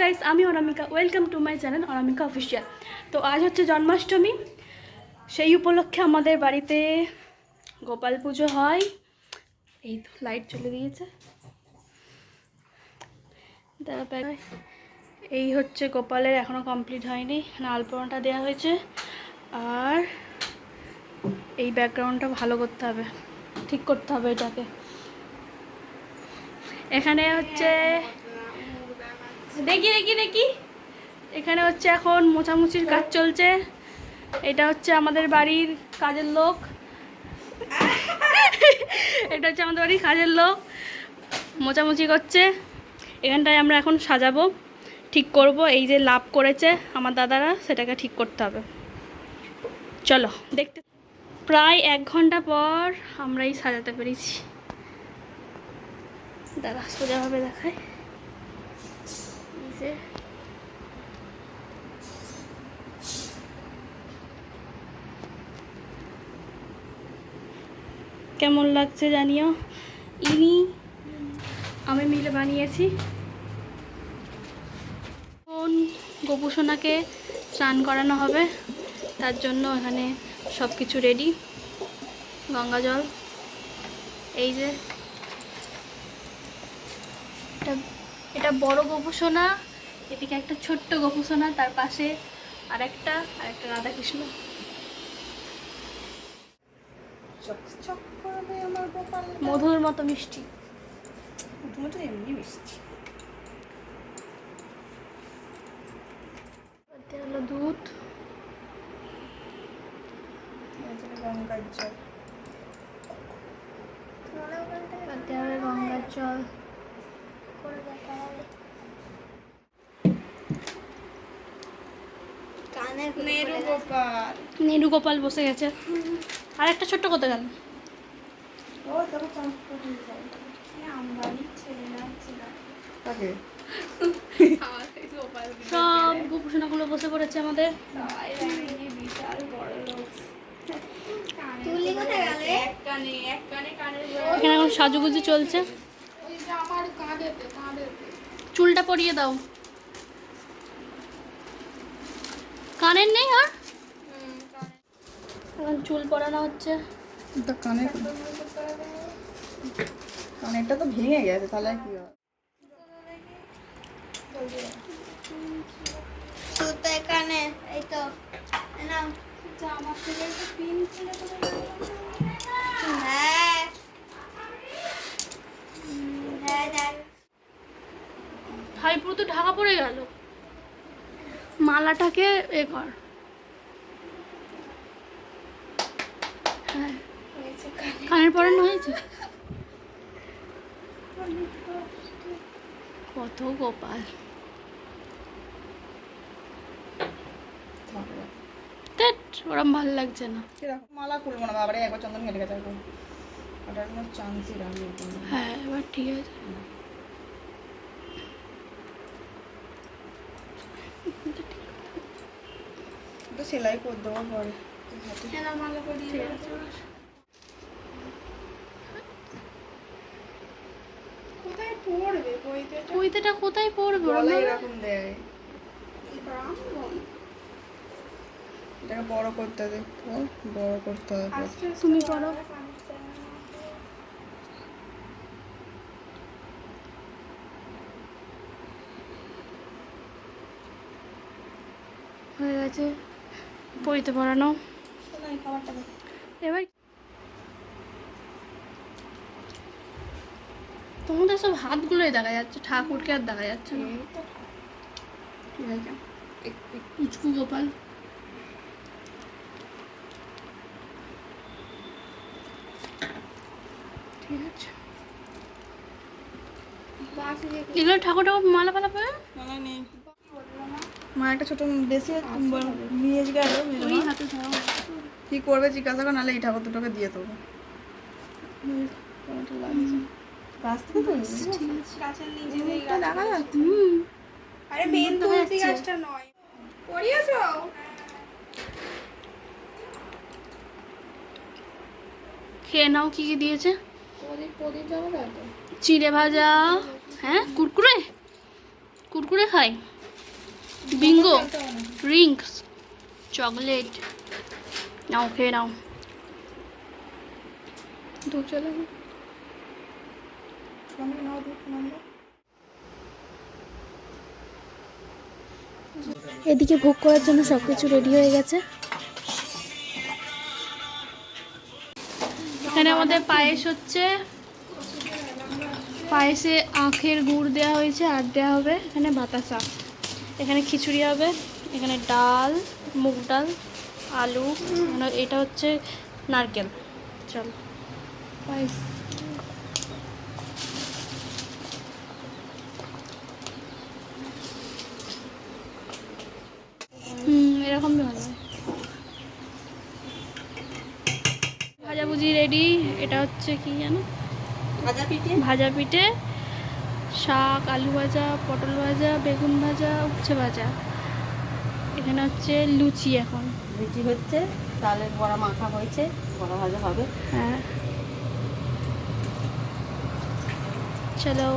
Guys আমি Anamika. Welcome to my channel Anamika official তো আজ হচ্ছে জন্মাষ্টমী। সেই উপলক্ষে আমাদের বাড়িতে গোপাল পুজো হয়। এই তো লাইট চলে দিয়েছে। দাঁড়া এই হচ্ছে গোপালের এখনও কমপ্লিট হয়নি। আলপনাটা দেওয়া হয়েছে। আর এই ব্যাকগ্রাউন্ডটা ভালো করতে হবে। ঠিক করতে হবে এটাকে। এখানে হচ্ছে দেখি দেখি দেখি। এখানে হচ্ছে এখন মোছামুছির কাজ চলছে। এটা হচ্ছে আমাদের বাড়ির কাজের লোক। এটা হচ্ছে আমাদের বাড়ির কাজের লোক। মোছামুছি করছে। এখানটায় আমরা এখন সাজাবো, ঠিক করব। এই যে লাভ করেছে আমার দাদারা, সেটাকে ঠিক করতে হবে। চলো, দেখতে প্রায় এক ঘণ্টা পর আমরা এই সাজাতে পেরেছি। দাদা সোজাভাবে দেখায়। যে কেমন লাগছে জানিও? ইনি আমি মিলে বানিয়েছি। এখন গোপুসোনাকে স্নান করানো হবে, তার জন্য এখানে সব কিছু রেডি গঙ্গা জল, এই যে। এটা এটা বড় গোপুসোনা। এদিকে একটা ছোট্ট গোপুসোনা তার পাশে আর একটা আর একটা রাধাকৃষ্ণ মধুর মতো মিষ্টি। এমনি মিষ্টি। হলো দুধ। গঙ্গার জল। গঙ্গার জল। নেরু গোপাল নীরু গোপাল বসে গেছে। আর একটা ছোট্ট কোথায় গেল সব গোপুসোনাগুলো বসে পড়েছে আমাদের। এখানে এখন সাজুগুজু চলছে। ওই যে আমার কাঁধেতে কাঁধেতে। চুলটা পরিয়ে দাও। কানের নেই আর? এখন চুল পরানো হচ্ছে। তো কানে কানেরটা তো ভেঙে গেছে তাহলে আর কি হবে সুতো এখানে এই তো এই পিন হ্যাঁ হুম, হ্যাঁ দেখ হাই পুরো তো ঢাকা পড়ে গেল মালাটাকে এ কর। হ্যাঁ কানের পরানো হয়েছে? কত গোপাল। ওরম ভালো লাগছে না। মালা খুলবো না বাবারে একবার চন্দন হেঁটে গেছে ওটার কোনো চান্সই রাখব হ্যাঁ এবার ঠিক আছে। তো সেলাই করে দেবো পরে। কোথায় পড়বে কইতেটা কোথায় পড়বে? ওরম গলায় ভাবে? এরকম দেয়। এটাকে বড় করতে হবে বড় করতে হবে। তুমি হয়ে গেছে। পড়িতে পড়ানো। এবার তোমাদের সব হাতগুলোই দেখা যাচ্ছে ঠাকুরকে আর দেখা যাচ্ছে না। ঠিক আছে। উঁচকু গোপাল। ঠিক আছে। এগুলো ঠাকুর ঠাকুর মালা পালা পাবে মালা নেই। মা একটা ছোট বেশি নিয়ে গেল ওই হাতে ধরো। কি করবে জিজ্ঞাসা কর নাহলে এই ঠাকুর দুটোকে দিয়ে দেবো। মেন পড়িয়েছো? খেয়ে নাও কি কি দিয়েছে? চিড়ে ভাজা হ্যাঁ কুরকুরে? কুরকুরে খাই। রিংস চকলেট নাও খেয়ে নাও দু চলে এদিকে ভোগ করার জন্য সব কিছু রেডি হয়ে গেছে। এখানে আমাদের পায়েস হচ্ছে। পায়েসে আখের গুড় দেওয়া হয়েছে আর দেওয়া হবে এখানে বাতাসা। এখানে খিচুড়ি হবে। এখানে ডাল মুগ ডাল আলু এটা হচ্ছে নারকেল। চল। এরকমই ভালো ভাজাভুজি রেডি এটা হচ্ছে কি জানো? ভাজা পিঠে? ভাজা পিঠে শাক আলু ভাজা পটল ভাজা বেগুন ভাজা উচ্ছে ভাজা। এখানে হচ্ছে লুচি এখন। লুচি হচ্ছে তালের বড়া মাখা হয়েছে বড়া ভাজা হবে। হ্যাঁ। চলো।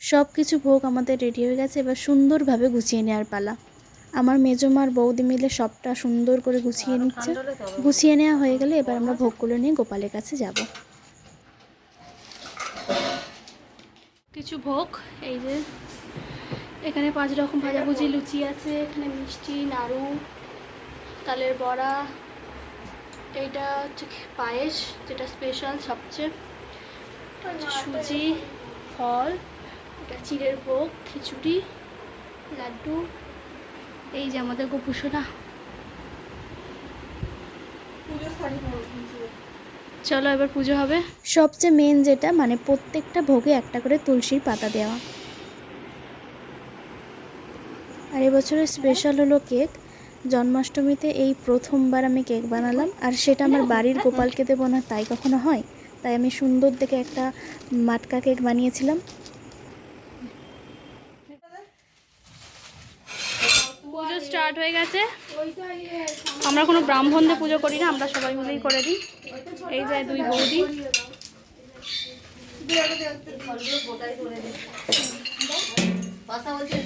সব কিছু ভোগ আমাদের রেডি হয়ে গেছে এবার সুন্দরভাবে গুছিয়ে নেওয়ার পালা। আমার মেজমার বৌদি মিলে সবটা সুন্দর করে গুছিয়ে নিচ্ছে। গুছিয়ে নেওয়া হয়ে গেলে এবার আমরা ভোগগুলো নিয়ে গোপালের কাছে যাব। কিছু ভোগ এই যে এখানে পাঁচ রকম ভাজাভুজি, লুচি আছে, এখানে মিষ্টি, নাড়ু, তালের বড়া, এইটা হচ্ছে পায়েস, যেটা স্পেশাল সবচেয়ে। সুজি, ফল, এটা চিড়ের ভোগ, খিচুড়ি, লাড্ডু, এই যে আমাদের গোপুসোনা চলো এবার পুজো হবে। সবচেয়ে মেন যেটা মানে প্রত্যেকটা ভোগে একটা করে তুলসীর পাতা দেওয়া। আর এবছরের স্পেশাল হলো কেক জন্মাষ্টমীতে এই প্রথমবার আমি কেক বানালাম আর সেটা আমার বাড়ির গোপালকে দেবো না তাই কখনো হয়। তাই আমি সুন্দর দেখে একটা মাটকা কেক বানিয়েছিলাম। পুজো স্টার্ট হয়ে গেছে। আমরা কোনো ব্রাহ্মণদের পুজো করি না আমরা সবাই মিলেই করে দিই। এই যে দুই বৌদি। কথা বলছে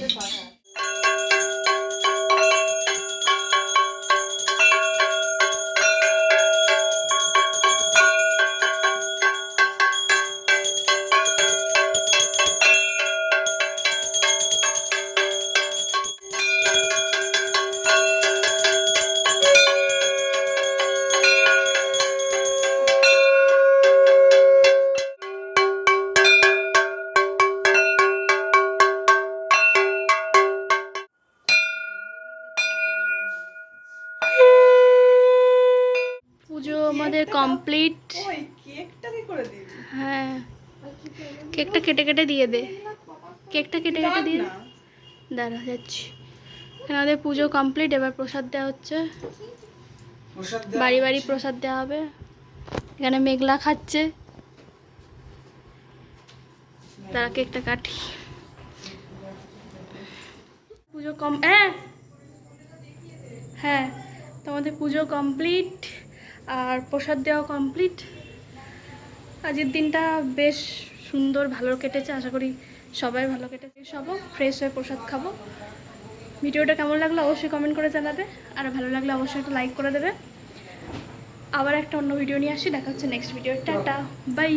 আমাদের কমপ্লিট হ্যাঁ। কেকটা কেটে কেটে দিয়ে দে। কেকটা কেটে কেটে দিয়ে। দাঁড়া যাচ্ছি। এখানে আমাদের পুজো কমপ্লিট এবার প্রসাদ দেওয়া হচ্ছে। বাড়ি বাড়ি প্রসাদ দেওয়া হবে। এখানে মেঘলা খাচ্ছে। তারা কেকটা কাটি। পুজো কম হ্যাঁ। হ্যাঁ তো আমাদের পুজো কমপ্লিট আর প্রসাদ দেওয়া কমপ্লিট আজকের দিনটা বেশ সুন্দর, ভালো কেটেছে। আশা করি সবাই ভালো কেটেছে। সব ফ্রেশ হয়ে প্রসাদ খাব। ভিডিওটা কেমন লাগল অবশ্যই কমেন্ট করে জানাবে। আর ভালো লাগলে অবশ্যই একটা লাইক করে দেবে। আবার একটা অন্য ভিডিও নিয়ে আসি। দেখা হচ্ছে নেক্সট ভিডিও টাটা বাই